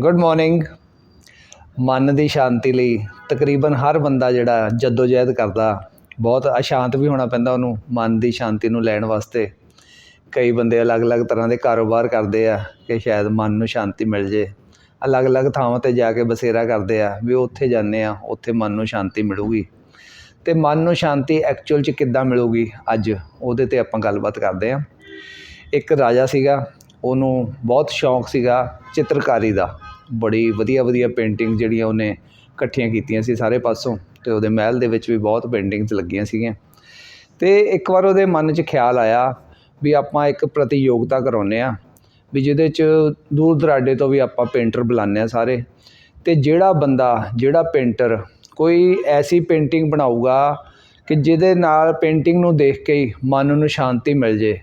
Good morning ਮਨ ਦੀ ਸ਼ਾਂਤੀ ਲਈ ਤਕਰੀਬਨ ਹਰ ਬੰਦਾ ਜਿਹੜਾ ਜਦੋਜਹਿਦ ਕਰਦਾ, ਬਹੁਤ ਅਸ਼ਾਂਤ ਵੀ ਹੋਣਾ ਪੈਂਦਾ ਉਹਨੂੰ, ਮਨ ਦੀ ਸ਼ਾਂਤੀ ਨੂੰ ਲੈਣ ਵਾਸਤੇ। ਕਈ ਬੰਦੇ ਅਲੱਗ-ਅਲੱਗ ਤਰ੍ਹਾਂ ਦੇ ਕਾਰੋਬਾਰ ਕਰਦੇ ਆ ਕਿ ਸ਼ਾਇਦ ਮਨ ਨੂੰ ਸ਼ਾਂਤੀ ਮਿਲ ਜੇ। ਅਲੱਗ-ਅਲੱਗ ਥਾਵਾਂ ਤੇ ਜਾ ਕੇ ਬਸੇਰਾ ਕਰਦੇ ਆ ਵੀ ਉੱਥੇ ਜਾਂਦੇ ਆ, ਉੱਥੇ ਮਨ ਨੂੰ ਸ਼ਾਂਤੀ ਮਿਲੂਗੀ। ਤੇ ਮਨ ਨੂੰ ਸ਼ਾਂਤੀ ਐਕਚੁਅਲ 'ਚ ਕਿੱਦਾਂ ਮਿਲੂਗੀ ਅੱਜ, ਉਹਦੇ ਤੇ ਆਪਾਂ ਗੱਲਬਾਤ ਕਰਦੇ ਆ। ਇੱਕ ਰਾਜਾ ਸੀਗਾ, ਉਹਨੂੰ ਬਹੁਤ ਸ਼ੌਂਕ ਸੀਗਾ ਚਿੱਤਰਕਾਰੀ ਦਾ। ਬੜੀ ਵਧੀਆ ਵਧੀਆ ਪੇਂਟਿੰਗ ਜਿਹੜੀਆਂ ਉਹਨੇ ਇਕੱਠੀਆਂ ਕੀਤੀਆਂ ਸੀ ਸਾਰੇ ਪਾਸੋਂ ਅਤੇ ਉਹਦੇ ਮਹਿਲ ਦੇ ਵਿੱਚ ਵੀ ਬਹੁਤ ਪੇਂਟਿੰਗਸ ਲੱਗੀਆਂ ਸੀਗੀਆਂ। ਅਤੇ ਇੱਕ ਵਾਰ ਉਹਦੇ ਮਨ 'ਚ ਖਿਆਲ ਆਇਆ ਵੀ ਆਪਾਂ ਇੱਕ ਪ੍ਰਤੀਯੋਗਤਾ ਕਰਾਉਂਦੇ ਹਾਂ, ਵੀ ਜਿਹਦੇ 'ਚ ਦੂਰ ਦੁਰਾਡੇ ਤੋਂ ਵੀ ਆਪਾਂ ਪੇਂਟਰ ਬੁਲਾਉਂਦੇ ਹਾਂ ਸਾਰੇ। ਅਤੇ ਜਿਹੜਾ ਬੰਦਾ, ਜਿਹੜਾ ਪੇਂਟਰ ਕੋਈ ਐਸੀ ਪੇਂਟਿੰਗ ਬਣਾਊਗਾ ਕਿ ਜਿਹਦੇ ਨਾਲ ਪੇਂਟਿੰਗ ਨੂੰ ਦੇਖ ਕੇ ਹੀ ਮਨ ਨੂੰ ਸ਼ਾਂਤੀ ਮਿਲ ਜੇ,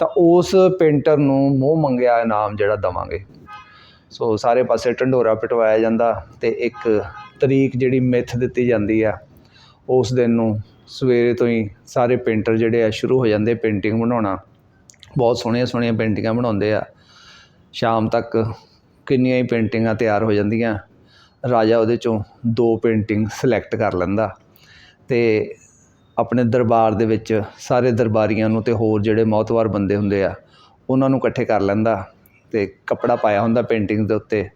ਤਾਂ ਉਸ ਪੇਂਟਰ ਨੂੰ ਮੋਹ ਮੰਗਿਆ ਇਨਾਮ ਜਿਹੜਾ ਦੇਵਾਂਗੇ। ਸੋ ਸਾਰੇ ਪਾਸੇ ਢੰਡੋਰਾ ਪਿਟਵਾਇਆ ਜਾਂਦਾ ਅਤੇ ਇੱਕ ਤਰੀਕ ਜਿਹੜੀ ਮਿੱਥ ਦਿੱਤੀ ਜਾਂਦੀ ਆ, ਉਸ ਦਿਨ ਨੂੰ ਸਵੇਰੇ ਤੋਂ ਹੀ ਸਾਰੇ ਪੇਂਟਰ ਜਿਹੜੇ ਆ ਸ਼ੁਰੂ ਹੋ ਜਾਂਦੇ ਪੇਂਟਿੰਗ ਬਣਾਉਣਾ। ਬਹੁਤ ਸੋਹਣੀਆਂ ਸੋਹਣੀਆਂ ਪੇਂਟਿੰਗਾਂ ਬਣਾਉਂਦੇ ਆ। ਸ਼ਾਮ ਤੱਕ ਕਿੰਨੀਆਂ ਹੀ ਪੇਂਟਿੰਗਾਂ ਤਿਆਰ ਹੋ ਜਾਂਦੀਆਂ। ਰਾਜਾ ਉਹਦੇ ਚੋਂ ਦੋ ਪੇਂਟਿੰਗ ਸਿਲੈਕਟ ਕਰ ਲੈਂਦਾ ਤੇ ਆਪਣੇ ਦਰਬਾਰ ਦੇ ਵਿੱਚ ਸਾਰੇ ਦਰਬਾਰੀਆਂ ਨੂੰ ਤੇ ਹੋਰ ਜਿਹੜੇ ਮੌਤਵਾਰ ਬੰਦੇ ਹੁੰਦੇ ਆ, ਉਹਨਾਂ ਨੂੰ ਇਕੱਠੇ ਕਰ ਲੈਂਦਾ। ਤੇ ਕੱਪੜਾ ਪਾਇਆ ਹੁੰਦਾ ਪੇਂਟਿੰਗ ਦੇ ਉੱਤੇ।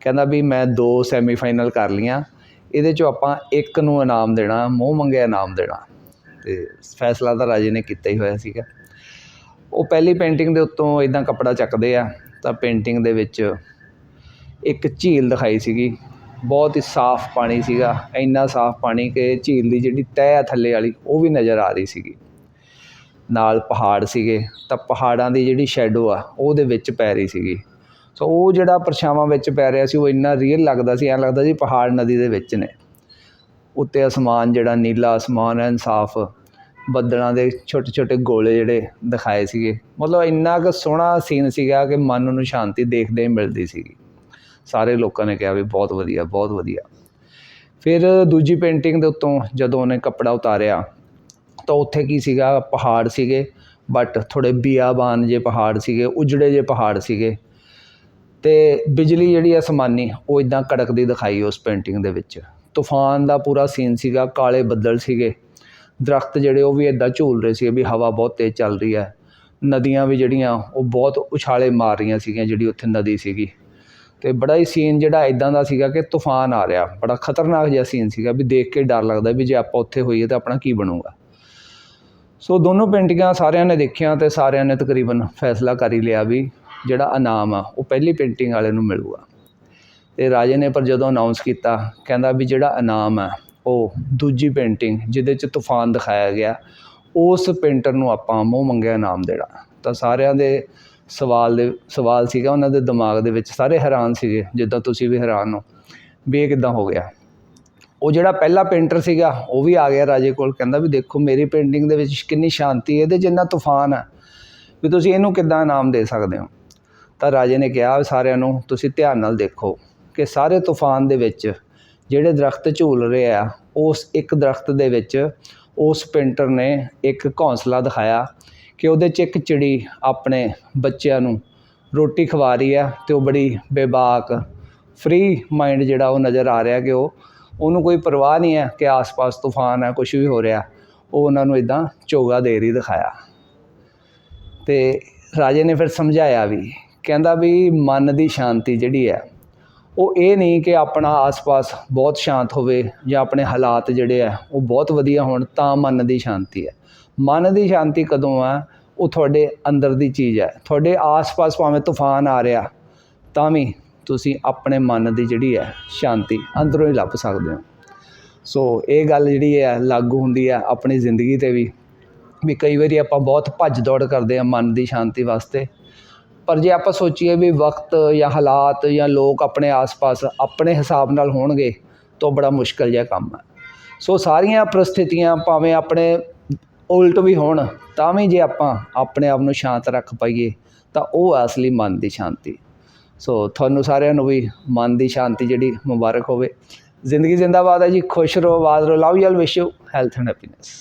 ਕਹਿੰਦਾ ਵੀ ਮੈਂ ਦੋ ਸੈਮੀਫਾਈਨਲ ਕਰ ਲਈਆਂ, ਇਹਦੇ ਚੋਂ ਆਪਾਂ ਇੱਕ ਨੂੰ ਇਨਾਮ ਦੇਣਾ, ਮੂੰਹ ਮੰਗਿਆ ਇਨਾਮ ਦੇਣਾ। ਤੇ ਫੈਸਲਾ ਤਾਂ ਰਾਜੇ ਨੇ ਕੀਤਾ ਹੀ ਹੋਇਆ ਸੀਗਾ। ਉਹ ਪਹਿਲੀ ਪੇਂਟਿੰਗ ਦੇ ਉੱਤੋਂ ਇਦਾਂ ਕੱਪੜਾ ਚੱਕਦੇ ਆ, ਤਾਂ ਪੇਂਟਿੰਗ ਦੇ ਵਿੱਚ ਇੱਕ ਝੀਲ ਦਿਖਾਈ ਸੀਗੀ। ਬਹੁਤ ਹੀ ਸਾਫ਼ ਪਾਣੀ ਸੀਗਾ, ਇੰਨਾ ਸਾਫ਼ ਪਾਣੀ ਕਿ ਝੀਲ ਦੀ ਜਿਹੜੀ ਤਹਿ ਆ ਥੱਲੇ ਵਾਲੀ, ਉਹ ਵੀ ਨਜ਼ਰ ਆ ਰਹੀ ਸੀਗੀ। ਨਾਲ ਪਹਾੜ ਸੀਗੇ, ਤਾਂ ਪਹਾੜਾਂ ਦੀ ਜਿਹੜੀ ਸ਼ੈਡੋ ਆ, ਉਹਦੇ ਵਿੱਚ ਪੈ ਰਹੀ ਸੀਗੀ। ਸੋ ਉਹ ਜਿਹੜਾ ਪਰਛਾਵਾਂ ਵਿੱਚ ਪੈ ਰਿਹਾ ਸੀ, ਉਹ ਇੰਨਾ ਰੀਅਲ ਲੱਗਦਾ ਸੀ, ਐਂ ਲੱਗਦਾ ਸੀ ਪਹਾੜ ਨਦੀ ਦੇ ਵਿੱਚ ਨੇ। ਉੱਤੇ ਅਸਮਾਨ ਜਿਹੜਾ, ਨੀਲਾ ਅਸਮਾਨ ਐਨ ਸਾਫ਼ ਬੱਦਲਾਂ ਦੇ ਛੋਟੇ ਛੋਟੇ ਗੋਲੇ ਜਿਹੜੇ ਦਿਖਾਏ ਸੀਗੇ। ਮਤਲਬ ਇੰਨਾ ਕੁ ਸੋਹਣਾ ਸੀਨ ਸੀਗਾ ਕਿ ਮਨ ਨੂੰ ਸ਼ਾਂਤੀ ਦੇਖਦੇ ਹੀ ਮਿਲਦੀ ਸੀਗੀ। ਸਾਰੇ ਲੋਕਾਂ ਨੇ ਕਿਹਾ ਵੀ ਬਹੁਤ ਵਧੀਆ ਬਹੁਤ ਵਧੀਆ। ਫਿਰ ਦੂਜੀ ਪੇਂਟਿੰਗ ਦੇ ਉੱਤੋਂ ਜਦੋਂ ਉਹਨੇ ਕੱਪੜਾ ਉਤਾਰਿਆ ਤਾਂ ਉੱਥੇ ਕੀ ਸੀਗਾ? ਪਹਾੜ ਸੀਗੇ ਬਟ ਥੋੜ੍ਹੇ ਬੀਆਬਾਨ ਜੇ ਪਹਾੜ ਸੀਗੇ, ਉਜੜੇ ਜੇ ਪਹਾੜ ਸੀਗੇ। ਤੇ ਬਿਜਲੀ ਜਿਹੜੀ ਅਸਮਾਨੀ ਉਹ ਇਦਾਂ ਕੜਕਦੀ ਦਿਖਾਈ ਉਸ ਪੇਂਟਿੰਗ ਦੇ ਵਿੱਚ। ਤੂਫਾਨ ਦਾ ਪੂਰਾ ਸੀਨ ਸੀਗਾ, ਕਾਲੇ ਬੱਦਲ ਸੀਗੇ। ਦਰਖਤ ਜਿਹੜੇ, ਉਹ ਵੀ ਇਦਾਂ ਝੂਲ ਰਹੇ ਸੀ ਵੀ ਹਵਾ ਬਹੁਤ ਤੇਜ਼ ਚੱਲ ਰਹੀ ਹੈ। ਨਦੀਆਂ ਵੀ ਜਿਹੜੀਆਂ, ਉਹ ਬਹੁਤ ਉਛਾਲੇ ਮਾਰ ਰਹੀਆਂ ਸੀਗੀਆਂ ਜਿਹੜੀ ਉੱਥੇ ਨਦੀ ਸੀਗੀ। ਤੇ ਬੜਾ ਹੀ ਸੀਨ ਜਿਹੜਾ ਇਦਾਂ ਦਾ ਸੀਗਾ ਕਿ ਤੂਫਾਨ ਆ ਰਿਹਾ। ਬੜਾ ਖਤਰਨਾਕ ਜਿਹਾ ਸੀਨ ਸੀਗਾ ਵੀ ਦੇਖ ਕੇ ਡਰ ਲੱਗਦਾ ਵੀ ਜੇ ਆਪਾਂ ਉੱਥੇ ਹੋਈਏ ਤਾਂ ਆਪਣਾ ਕੀ ਬਣੂਗਾ। ਸੋ ਦੋਨੋਂ ਪੇਂਟਿੰਗਾਂ ਸਾਰਿਆਂ ਨੇ ਦੇਖੀਆਂ ਤੇ ਸਾਰਿਆਂ ਨੇ ਤਕਰੀਬਨ ਫੈਸਲਾ ਕਰ ਹੀ ਲਿਆ ਵੀ ਜਿਹੜਾ ਇਨਾਮ ਆ, ਉਹ ਪਹਿਲੀ ਪੇਂਟਿੰਗ ਵਾਲੇ ਨੂੰ ਮਿਲੂਗਾ। ਤੇ ਰਾਜੇ ਨੇ ਪਰ ਜਦੋਂ ਅਨਾਉਂਸ ਕੀਤਾ, ਕਹਿੰਦਾ ਵੀ ਜਿਹੜਾ ਇਨਾਮ ਆ, ਉਹ ਦੂਜੀ ਪੇਂਟਿੰਗ ਜਿਹਦੇ 'ਚ ਤੂਫਾਨ ਦਿਖਾਇਆ ਗਿਆ, ਉਸ ਪੇਂਟਰ ਨੂੰ ਆਪਾਂ ਮੂੰਹ ਮੰਗਿਆ ਇਨਾਮ ਦੇਣਾ। ਤਾਂ ਸਾਰਿਆਂ ਦੇ ਸਵਾਲ ਦੇ, ਸਵਾਲ ਸੀਗਾ, ਉਹਨਾਂ ਦੇ ਦਿਮਾਗ ਦੇ ਵਿੱਚ ਸਾਰੇ ਹੈਰਾਨ ਸੀਗੇ, ਜਿੱਦਾਂ ਤੁਸੀਂ ਵੀ ਹੈਰਾਨ ਹੋ, ਵੀ ਇਹ ਕਿੱਦਾਂ ਹੋ ਗਿਆ? ਉਹ ਜਿਹੜਾ ਪਹਿਲਾ ਪੇਂਟਰ ਸੀਗਾ, ਉਹ ਵੀ ਆ ਗਿਆ ਰਾਜੇ ਕੋਲ, ਕਹਿੰਦਾ ਵੀ ਦੇਖੋ ਮੇਰੀ ਪੇਂਟਿੰਗ ਦੇ ਵਿੱਚ ਕਿੰਨੀ ਸ਼ਾਂਤੀ ਹੈ, ਇਹਦੇ ਜਿੰਨਾ ਤੂਫਾਨ ਹੈ, ਵੀ ਤੁਸੀਂ ਇਹਨੂੰ ਕਿੱਦਾਂ ਇਨਾਮ ਦੇ ਸਕਦੇ ਹੋ? ਤਾਂ ਰਾਜੇ ਨੇ ਕਿਹਾ ਸਾਰਿਆਂ ਨੂੰ, ਤੁਸੀਂ ਧਿਆਨ ਨਾਲ ਦੇਖੋ ਕਿ ਸਾਰੇ ਤੂਫਾਨ ਦੇ ਵਿੱਚ ਜਿਹੜੇ ਦਰਖਤ ਝੂਲ ਰਹੇ ਆ, ਉਸ ਇੱਕ ਦਰਖਤ ਦੇ ਵਿੱਚ ਉਸ ਪੇਂਟਰ ਨੇ ਇੱਕ ਘੌਂਸਲਾ ਦਿਖਾਇਆ ਕਿ ਉਹਦੇ 'ਚ ਇੱਕ ਚਿੜੀ ਆਪਣੇ ਬੱਚਿਆਂ ਨੂੰ ਰੋਟੀ ਖਵਾ ਰਹੀ ਹੈ ਤੇ ਉਹ ਬੜੀ ਬੇਬਾਕ ਫ੍ਰੀ ਮਾਈਂਡ ਜਿਹੜਾ ਉਹ ਨਜ਼ਰ ਆ ਰਿਹਾ ਕਿ ਉਹ ਉਹਨੂੰ ਕੋਈ ਪਰਵਾਹ ਨਹੀਂ ਹੈ ਕਿ ਆਸ-ਪਾਸ ਤੂਫਾਨ ਹੈ ਕੁਝ ਵੀ ਹੋ ਰਿਹਾ। ਉਹ ਉਹਨਾਂ ਨੂੰ ਇਦਾਂ ਚੋਗਾ ਦੇ ਰਹੀ ਦਿਖਾਇਆ। ਤੇ ਰਾਜੇ ਨੇ ਫਿਰ ਸਮਝਾਇਆ ਵੀ, ਕਹਿੰਦਾ ਵੀ ਮਨ ਦੀ ਸ਼ਾਂਤੀ ਜਿਹੜੀ ਹੈ, ਉਹ ਇਹ ਨਹੀਂ ਕਿ ਆਪਣਾ ਆਸ-ਪਾਸ ਬਹੁਤ ਸ਼ਾਂਤ ਹੋਵੇ ਜਾਂ ਆਪਣੇ ਹਾਲਾਤ ਜਿਹੜੇ ਆ ਉਹ ਬਹੁਤ ਵਧੀਆ ਹੋਣ, ਤਾਂ ਮਨ ਦੀ ਸ਼ਾਂਤੀ ਹੈ। ਮਨ ਦੀ ਸ਼ਾਂਤੀ ਕਦੋਂ ਆ ਉਹ ਤੁਹਾਡੇ ਅੰਦਰ ਦੀ ਚੀਜ਼ ਹੈ। ਤੁਹਾਡੇ ਆਸ-ਪਾਸ ਭਾਵੇਂ ਤੂਫਾਨ ਆ ਰਿਹਾ, ਤਾਂ ਵੀ ਤੁਸੀਂ ਆਪਣੇ ਮਨ ਦੀ ਜਿਹੜੀ ਹੈ ਸ਼ਾਂਤੀ ਅੰਦਰੋਂ ਹੀ ਲੱਭ ਸਕਦੇ ਹੋ। ਸੋ ਇਹ ਗੱਲ ਜਿਹੜੀ ਹੈ ਲਾਗੂ ਹੁੰਦੀ ਹੈ ਆਪਣੀ ਜ਼ਿੰਦਗੀ ਤੇ ਵੀ ਵੀ ਕਈ ਵਾਰੀ ਆਪਾਂ ਬਹੁਤ ਭੱਜ ਦੌੜ ਕਰਦੇ ਆ ਮਨ ਦੀ ਸ਼ਾਂਤੀ ਵਾਸਤੇ। ਪਰ ਜੇ ਆਪਾਂ ਸੋਚੀਏ ਵੀ ਵਕਤ ਜਾਂ ਹਾਲਾਤ ਜਾਂ ਲੋਕ ਆਪਣੇ ਆਸ-ਪਾਸ ਆਪਣੇ ਹਿਸਾਬ ਨਾਲ ਹੋਣਗੇ ਤਾਂ ਬੜਾ ਮੁਸ਼ਕਲ ਜਿਹਾ ਕੰਮ ਹੈ। ਸੋ ਸਾਰੀਆਂ ਪ੍ਰਸਥਿਤੀਆਂ ਭਾਵੇਂ ਆਪਣੇ ਉਲਟ ਵੀ ਹੋਣ, ਤਾਂ ਵੀ ਜੇ ਆਪਾਂ ਆਪਣੇ ਆਪ ਨੂੰ ਸ਼ਾਂਤ ਰੱਖ ਪਾਈਏ, ਤਾਂ ਉਹ ਹੈ ਅਸਲੀ ਮਨ ਦੀ ਸ਼ਾਂਤੀ। ਸੋ ਤੁਹਾਨੂੰ ਸਾਰਿਆਂ ਨੂੰ ਵੀ ਮਨ ਦੀ ਸ਼ਾਂਤੀ ਜਿਹੜੀ ਮੁਬਾਰਕ ਹੋਵੇ। ਜ਼ਿੰਦਗੀ ਜ਼ਿੰਦਾਬਾਦ ਹੈ ਜੀ, ਖੁਸ਼ ਰਹੋ ਆਬਾਦ ਰਹੋ love you all wish you health and happiness